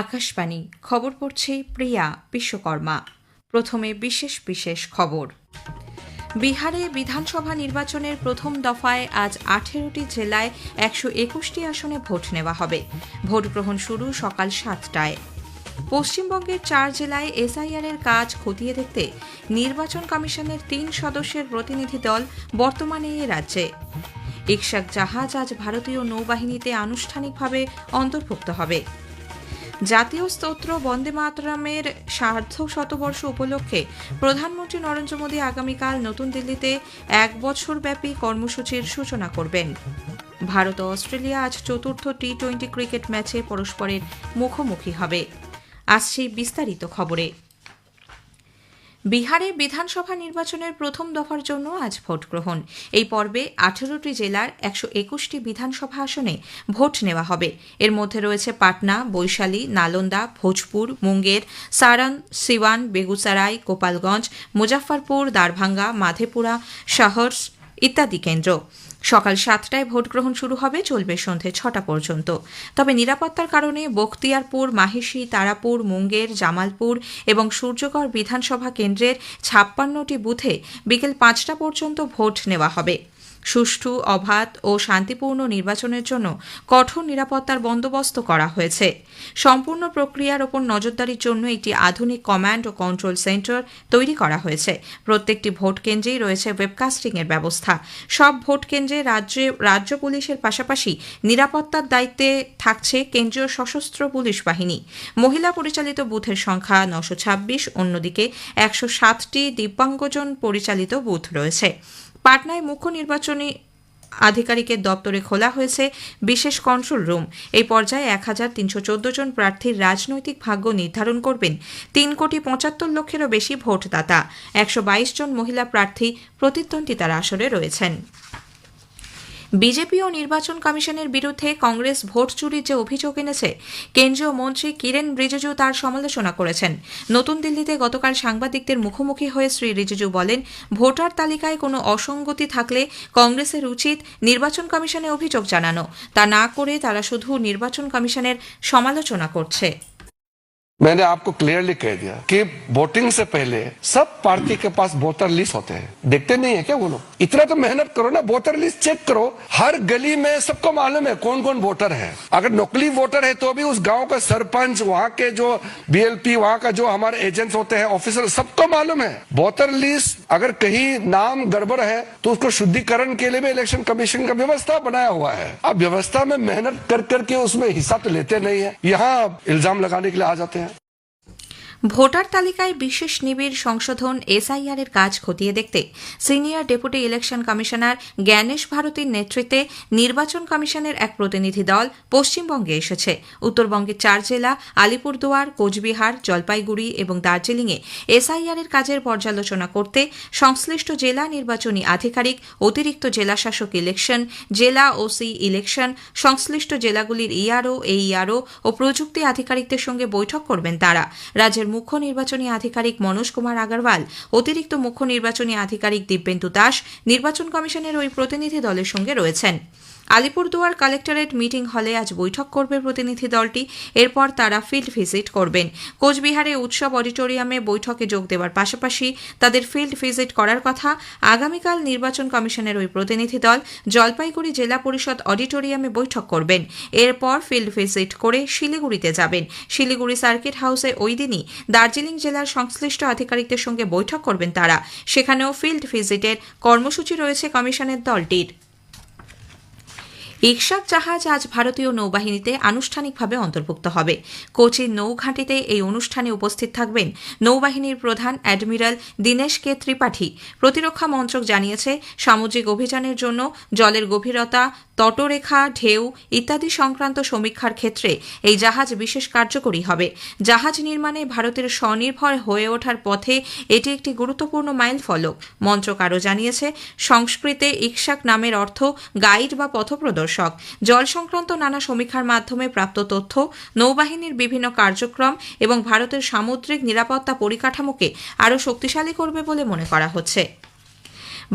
আকাশবাণী, খবর পড়ছে প্রিয়া বিশ্বকর্মা। প্রথমে বিশেষ বিশেষ খবর। বিহারে বিধানসভা নির্বাচনের প্রথম দফায় আজ আঠেরোটি জেলায় একশো একুশটি আসনে ভোট নেওয়া হবে। ভোট গ্রহণ শুরু সকাল সাতটায়। পশ্চিমবঙ্গের চার জেলায় এসআইআর এর কাজ খতিয়ে দেখতে নির্বাচন কমিশনের তিন সদস্যের প্রতিনিধি দল বর্তমানে এ রাজ্যে। ইকশাক জাহাজ আজ ভারতীয় নৌবাহিনীতে আনুষ্ঠানিকভাবে অন্তর্ভুক্ত হবে। জাতীয় স্তোত্র বন্দে মাতরামের সার্ধক শতবর্ষ উপলক্ষে প্রধানমন্ত্রী নরেন্দ্র মোদী আগামীকাল নতুন দিল্লিতে এক বছর ব্যাপী কর্মসূচির সূচনা করবেন। ভারত ও অস্ট্রেলিয়া আজ চতুর্থ টি টোয়েন্টি ক্রিকেট ম্যাচে পরস্পরের মুখোমুখি হবে। আসছে বিস্তারিত খবরে। বিহারে বিধানসভা নির্বাচনের প্রথম দফার জন্য আজ ভোট গ্রহণ। এই পর্বে আঠেরোটি জেলার একশো একুশটি বিধানসভা আসনে ভোট নেওয়া হবে। এর মধ্যে রয়েছে পাটনা, বৈশালী, নালন্দা, ভোজপুর, মুঙ্গের, সারন, সিওয়ান, বেগুসারাই, গোপালগঞ্জ, মুজাফফরপুর, দারভাঙ্গা, মাধেপুরা, শহরস ইত্যাদি কেন্দ্র। সকাল সাতটায় ভোট গ্রহণ শুরু হবে, চলবে সন্ধে ছটা পর্যন্ত। তবে নিরাপত্তার কারণে বখতিয়ারপুর মাহেশি তারাপুর, মুঙ্গের, জামালপুর এবং সূর্যগড় বিধানসভা কেন্দ্রের ছাপ্পান্নটি বুথে বিকেল পাঁচটা পর্যন্ত ভোট নেওয়া হবে। সুষ্ঠু, অবাধ ও শান্তিপূর্ণ নির্বাচনের জন্য কঠোর নিরাপত্তার বন্দোবস্ত করা হয়েছে। সম্পূর্ণ প্রক্রিয়ার ওপর নজরদারির জন্য একটি আধুনিক কমান্ড ও কন্ট্রোল সেন্টার তৈরি করা হয়েছে। প্রত্যেকটি ভোট কেন্দ্রেই রয়েছে ওয়েবকাস্টিং এর ব্যবস্থা। সব ভোট কেন্দ্রে রাজ্যে, রাজ্য পুলিশের পাশাপাশি নিরাপত্তার দায়িত্বে থাকছে কেন্দ্রীয় সশস্ত্র পুলিশ বাহিনী। মহিলা পরিচালিত বুথের সংখ্যা নশো ছাব্বিশ, অন্যদিকে একশো সাতটি দিব্যাঙ্গজন পরিচালিত বুথ রয়েছে। পাটনায় মুখ্য নির্বাচনী আধিকারিকের দপ্তরে খোলা হয়েছে বিশেষ কন্ট্রোল রুম এই পর্যায়ে এক হাজার তিনশো চোদ্দ জন প্রার্থীর রাজনৈতিক ভাগ্য নির্ধারণ করবেন তিন কোটি পঁচাত্তর লক্ষেরও বেশি ভোটদাতা। একশো বাইশ জন মহিলা প্রার্থী প্রতিদ্বন্দ্বিতার আসরে রয়েছেন। বিজেপি ও নির্বাচন কমিশনের বিরুদ্ধে কংগ্রেস ভোট চুরির যে অভিযোগ এনেছে, কেন্দ্রীয় মন্ত্রী কিরেন রিজিজু তার সমালোচনা করেছেন। নতুন দিল্লিতে গতকাল সাংবাদিকদের মুখোমুখি হয়ে শ্রী রিজিজু বলেন, ভোটার তালিকায় কোনো অসঙ্গতি থাকলে কংগ্রেসের উচিত নির্বাচন কমিশনে অভিযোগ জানানো। তা না করে তারা শুধু নির্বাচন কমিশনের সমালোচনা করছে। मैंने आपको क्लियरली कह दिया कि वोटिंग से पहले सब पार्टी के पास वोटर लिस्ट होते हैं। देखते नहीं है क्या वो लोग? इतना तो मेहनत करो ना, वोटर लिस्ट चेक करो। हर गली में सबको मालूम है कौन कौन वोटर है। अगर नकली वोटर है तो भी उस गाँव का सरपंच, वहाँ के जो बीएलपी वहाँ का जो हमारे एजेंट्स होते हैं, ऑफिसर, सबको मालूम है। वोटर लिस्ट अगर कहीं नाम गड़बड़ है तो उसको शुद्धिकरण के लिए भी इलेक्शन कमीशन का व्यवस्था बनाया हुआ है। अब व्यवस्था में मेहनत कर करके उसमें हिस्सा तो लेते नहीं है। यहाँ इल्ज़ाम लगाने के लिए आ जाते हैं। ভোটার তালিকায় বিশেষ নিবিড় সংশোধন, এসআইআর এর কাজ খতিয়ে দেখতে senior deputy election commissioner Gyanesh ভারতীর নেতৃত্বে নির্বাচন কমিশনের এক প্রতিনিধি দল পশ্চিমবঙ্গে এসেছে। উত্তরবঙ্গের চার জেলা, আলিপুরদুয়ার, কোচবিহার, জলপাইগুড়ি এবং দার্জিলিংয়ে এসআইআর এর কাজের পর্যালোচনা করতে সংশ্লিষ্ট জেলা নির্বাচনী আধিকারিক, অতিরিক্ত জেলাশাসক ইলেকশন, জেলা ওসি ইলেকশন, সংশ্লিষ্ট জেলাগুলির ইআরও, এইআরও ও প্রযুক্তি আধিকারিকদের সঙ্গে বৈঠক করবেন তারা। রাজ্যের মুখ্য নির্বাচনী আধিকারিক মনোজ কুমার আগরওয়াল, অতিরিক্ত মুখ্য নির্বাচনী আধিকারিক দিব্যেন্দু দাস, নির্বাচন কমিশনের ওই প্রতিনিধি দলের সঙ্গে রয়েছেন। আলিপুরদুয়ার কালেক্টরেট মিটিং হলে আজ বৈঠক করবে প্রতিনিধি দলটি। এরপর তারা ফিল্ড ভিজিট করবেন। কোচবিহারে উৎসব অডিটোরিয়ামে বৈঠকে যোগ দেওয়ার পাশাপাশি তাদের ফিল্ড ভিজিট করার কথা আগামীকাল নির্বাচন কমিশনের ওই প্রতিনিধি দল জলপাইগুড়ি জেলা পরিষদ অডিটোরিয়ামে বৈঠক করবেন। এরপর ফিল্ড ভিজিট করে শিলিগুড়িতে যাবেন। শিলিগুড়ি সার্কিট হাউসে ওই দিনই দার্জিলিং জেলার সংশ্লিষ্ট আধিকারিকদের সঙ্গে বৈঠক করবেন তারা। সেখানেও ফিল্ড ভিজিটের কর্মসূচি রয়েছে কমিশনের দলটির। ইকশাক জাহাজ আজ ভারতীয় নৌবাহিনীতে আনুষ্ঠানিকভাবে অন্তর্ভুক্ত হবে। কোচির নৌঘাঁটিতে এই অনুষ্ঠানে উপস্থিত থাকবেন নৌবাহিনীর প্রধান অ্যাডমিরাল দীনেশ কে ত্রিপাঠী। প্রতিরক্ষা মন্ত্রক জানিয়েছে, সামুদ্রিক অভিযানের জন্য জলের গভীরতা তটরেখা, ঢেউ ইত্যাদি সংক্রান্ত সমীক্ষার ক্ষেত্রে এই জাহাজ বিশেষ কার্যকরী হবে। জাহাজ নির্মাণে ভারতের স্বনির্ভর হয়ে ওঠার পথে এটি একটি গুরুত্বপূর্ণ মাইল ফলক মন্ত্রক আরও জানিয়েছে, সংস্কৃতে ইকশাক নামের অর্থ গাইড বা পথপ্রদর্শক। জল সংক্রান্ত নানা সমীক্ষার মাধ্যমে প্রাপ্ত তথ্য, নৌবাহিনীর বিভিন্ন কার্যক্রম এবং ভারতের সামুদ্রিক নিরাপত্তা পরিকাঠামোকে আরও শক্তিশালী করবে বলে মনে করা হচ্ছে।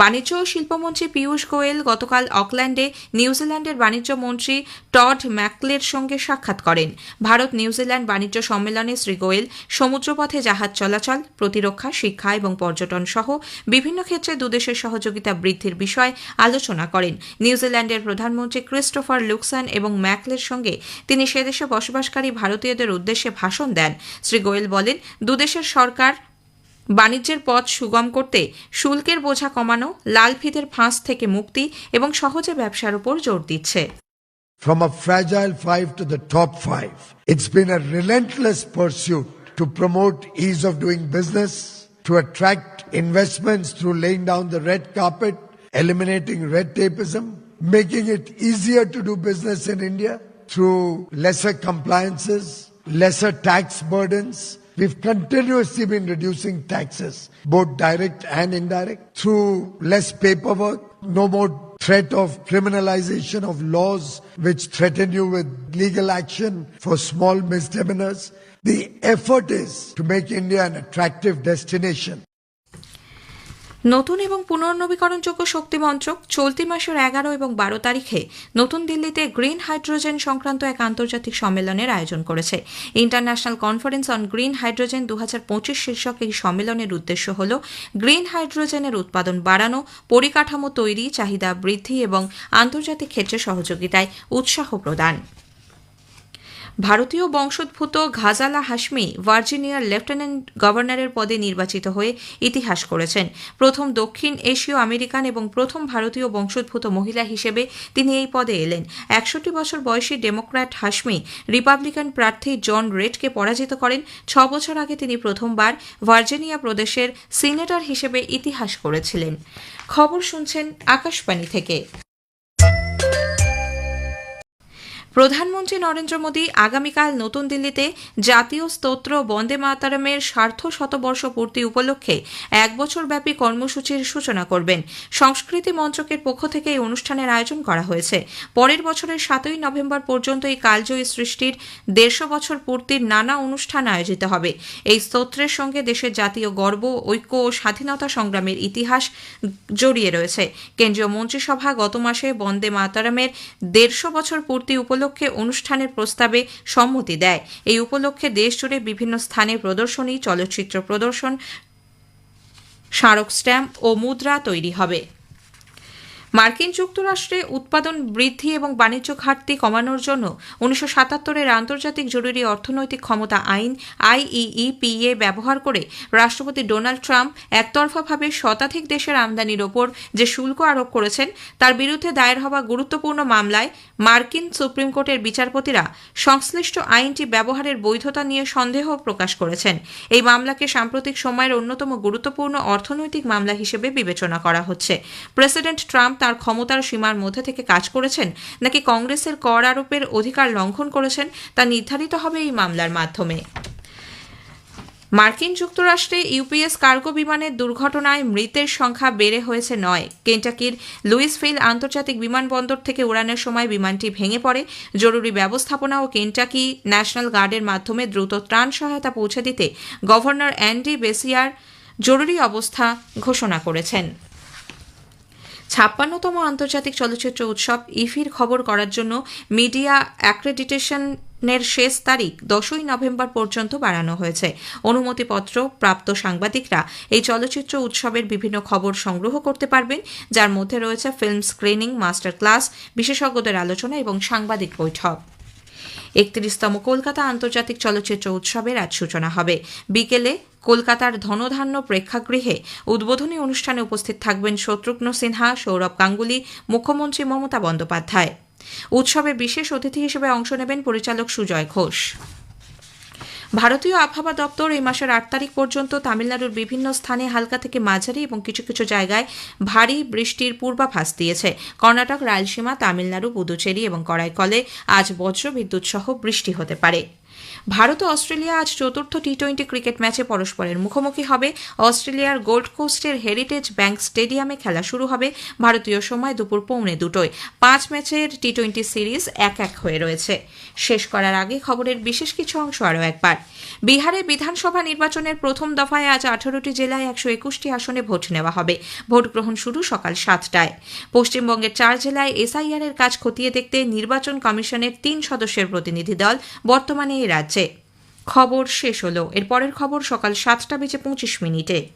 বাণিজ্য ও শিল্পমন্ত্রী পীয়ূষ গোয়েল গতকাল অকল্যান্ডে নিউজিল্যান্ডের বাণিজ্য মন্ত্রী টড ম্যাকলের সঙ্গে সাক্ষাৎ করেন। ভারত নিউজিল্যান্ড বাণিজ্য সম্মেলনে শ্রী গোয়েল সমুদ্রপথে জাহাজ চলাচল, প্রতিরক্ষা, শিক্ষা এবং পর্যটন সহ বিভিন্ন ক্ষেত্রে দুদেশের সহযোগিতা বৃদ্ধির বিষয়ে আলোচনা করেন। নিউজিল্যান্ডের প্রধানমন্ত্রী ক্রিস্টোফার লুকসান এবং ম্যাকলের সঙ্গে তিনি সেদেশে বসবাসকারী ভারতীয়দের উদ্দেশ্যে ভাষণ দেন। শ্রী গোয়েল বলেন, দুদেশের সরকার বাণিজ্যের পথ সুগম করতে শুল্কের বোঝা কমানো লাল ফিতের ফাঁস থেকে মুক্তি এবং সহজে ব্যবসার উপর জোর দিচ্ছে From a fragile five to the top five, it's been a relentless pursuit to promote ease of doing business, to attract investments through laying down the red carpet, eliminating red tapeism, making it easier to do business in India through lesser compliances, lesser tax burdens. We've continuously been reducing taxes, both direct and indirect, through less paperwork, no more threat of criminalization of laws which threaten you with legal action for small misdemeanors. The effort is to make India an attractive destination. নতুন এবং পুনর্নবীকরণযোগ্য শক্তি মন্ত্রক চলতি মাসের এগারো এবং বারো তারিখে নতুন দিল্লিতে গ্রিন হাইড্রোজেন সংক্রান্ত এক আন্তর্জাতিক সম্মেলনের আয়োজন করেছে। International conference on green hydrogen দু হাজার পঁচিশ শীর্ষক এই সম্মেলনের উদ্দেশ্য হল গ্রিন হাইড্রোজেনের উৎপাদন বাড়ানো, পরিকাঠামো তৈরি, চাহিদা বৃদ্ধি এবং আন্তর্জাতিক ক্ষেত্রে সহযোগিতায় উৎসাহ প্রদান। ভারতীয় বংশোদ্ভূত ঘাজালা হাসমি ভার্জিনিয়ার লেফটেন্যান্ট গভর্নরের পদে নির্বাচিত হয়ে ইতিহাস করেছেন। প্রথম দক্ষিণ এশীয় আমেরিকান এবং প্রথম ভারতীয় বংশোদ্ভূত মহিলা হিসেবে তিনি এই পদে এলেন। একষট্টি বছর বয়সী ডেমোক্র্যাট হাসমি রিপাবলিকান প্রার্থী জন রেডকে পরাজিত করেন। ছ বছর আগে তিনি প্রথমবার ভার্জিনিয়া প্রদেশের সিনেটর হিসেবে ইতিহাস করেছিলেন। খবর শুনছেন আকাশবাণী থেকে। প্রধানমন্ত্রী নরেন্দ্র মোদী আগামীকাল নতুন দিল্লিতে জাতীয় স্তোত্র বন্দে মাতারমের সার্ধ শতবর্ষ পূর্তি উপলক্ষে এক বছরব্যাপী কর্মসূচির সূচনা করবেন। সংস্কৃতি মন্ত্রকের পক্ষ থেকে এই অনুষ্ঠানের আয়োজন করা হয়েছে। পরের বছরের সাতই নভেম্বর পর্যন্ত এই কালজয়ী সৃষ্টির দেড়শো বছর পূর্তির নানা অনুষ্ঠান আয়োজিত হবে। এই স্তোত্রের সঙ্গে দেশের জাতীয় গর্ব, ঐক্য ও স্বাধীনতা সংগ্রামের ইতিহাস জড়িয়ে রয়েছে। কেন্দ্রীয় মন্ত্রিসভা গত মাসে বন্দে মাতারামের দেড়শো বছর পূর্তি উপলক্ষে অনুষ্ঠানের প্রস্তাবে সম্মতি দেয়। এই উপলক্ষে দেশজুড়ে বিভিন্ন স্থানে প্রদর্শনী, চলচ্চিত্র প্রদর্শন, স্মারক স্ট্যাম্প ও মুদ্রা তৈরি হবে। মার্কিন যুক্তরাষ্ট্রে উৎপাদন বৃদ্ধি এবং বাণিজ্য ঘাটতি কমানোর জন্য উনিশশো সাতাত্তরের আন্তর্জাতিক জরুরি অর্থনৈতিক ক্ষমতা আইন আইইইপিএ ব্যবহার করে রাষ্ট্রপতি ডোনাল্ড ট্রাম্প একতরফাভাবে শতাধিক দেশের আমদানির ওপর যে শুল্ক আরোপ করেছেন, তার বিরুদ্ধে দায়ের হওয়া গুরুত্বপূর্ণ মামলায় মার্কিন সুপ্রিম কোর্টের বিচারপতিরা সংশ্লিষ্ট আইনটি ব্যবহারের বৈধতা নিয়ে সন্দেহ প্রকাশ করেছেন। এই মামলাকে সাম্প্রতিক সময়ের অন্যতম গুরুত্বপূর্ণ অর্থনৈতিক মামলা হিসেবে বিবেচনা করা হচ্ছে। প্রেসিডেন্ট ট্রাম্প তার ক্ষমতার সীমার মধ্যে থেকে কাজ করেছেন? নাকি কংগ্রেসের কর আরোপের অধিকার লঙ্ঘন করেছেন? তা নির্ধারিত হবে এই মামলার মাধ্যমে। মার্কিন যুক্তরাষ্ট্রে ইউপিএস কার্গো বিমানের দুর্ঘটনায় মৃতের সংখ্যা বেড়ে হয়েছে নয়। কেন্টাকির লুইসফিল আন্তর্জাতিক বিমানবন্দর থেকে উড়ানের সময় বিমানটি ভেঙে পড়ে। জরুরি ব্যবস্থাপনা ও কেন্টাকি ন্যাশনাল গার্ডের মাধ্যমে দ্রুত ত্রাণ সহায়তা পৌঁছে দিতে গভর্নর অ্যান্ডি বেসিয়ার জরুরি অবস্থা ঘোষণা করেছেন। ছাপ্পান্নতম আন্তর্জাতিক চলচ্চিত্র উৎসব ইফির খবর করার জন্য মিডিয়া অ্যাক্রেডিটেশনের শেষ তারিখ দশই নভেম্বর পর্যন্ত বাড়ানো হয়েছে। অনুমতিপত্র প্রাপ্ত সাংবাদিকরা এই চলচ্চিত্র উৎসবের বিভিন্ন খবর সংগ্রহ করতে পারবেন, যার মধ্যে রয়েছে ফিল্ম স্ক্রিনিং মাস্টার ক্লাস বিশেষজ্ঞদের আলোচনা এবং সাংবাদিক বৈঠক। একত্রিশতম কলকাতা আন্তর্জাতিক চলচ্চিত্র উৎসবের আজ সূচনা হবে। বিকেলে কলকাতার ধনধান্য প্রেক্ষাগৃহে উদ্বোধনী অনুষ্ঠানে উপস্থিত থাকবেন শত্রুঘ্ন সিনহা, সৌরভ গাঙ্গুলি, মুখ্যমন্ত্রী মমতা বন্দ্যোপাধ্যায়। উৎসবে বিশেষ অতিথি হিসেবে অংশ নেবেন পরিচালক সুজয় ঘোষ। ভারতীয় আবহাওয়া দপ্তর এই মাসের আট তারিখ পর্যন্ত তামিলনাড়ুর বিভিন্ন স্থানে হালকা থেকে মাঝারি এবং কিছু কিছু জায়গায় ভারী বৃষ্টির পূর্বাভাস দিয়েছে। কর্ণাটক, রায়লসীমা, তামিলনাড়ু, পুদুচেরি এবং করাইকলে আজ বজ্রবিদ্যুৎ সহ বৃষ্টি হতে পারে। ভারত ও অস্ট্রেলিয়া আজ চতুর্থ টি টোয়েন্টি ক্রিকেট ম্যাচে পরস্পরের মুখোমুখি হবে। অস্ট্রেলিয়ার গোল্ড কোস্টের হেরিটেজ ব্যাংক স্টেডিয়ামে খেলা শুরু হবে ভারতীয় সময় দুপুর পৌনে দুটোয়। পাঁচ ম্যাচের টি টোয়েন্টি সিরিজ এক এক হয়ে রয়েছে। শেষ করার আগে খবরের বিশেষ কিছু অংশ আরও একবার। বিহারে বিধানসভা নির্বাচনের প্রথম দফায় আজ আঠারোটি জেলায় একশো একুশটি আসনে ভোট নেওয়া হবে। ভোট গ্রহণ শুরু সকাল সাতটায়। পশ্চিমবঙ্গের চার জেলায় এসআইআর এর কাজ খতিয়ে দেখতে নির্বাচন কমিশনের তিন সদস্যের প্রতিনিধি দল বর্তমানে রাজ্যে। খবর শেষ হলো। এরপরের খবর সকাল সাতটা বেজে পঁচিশ মিনিটে।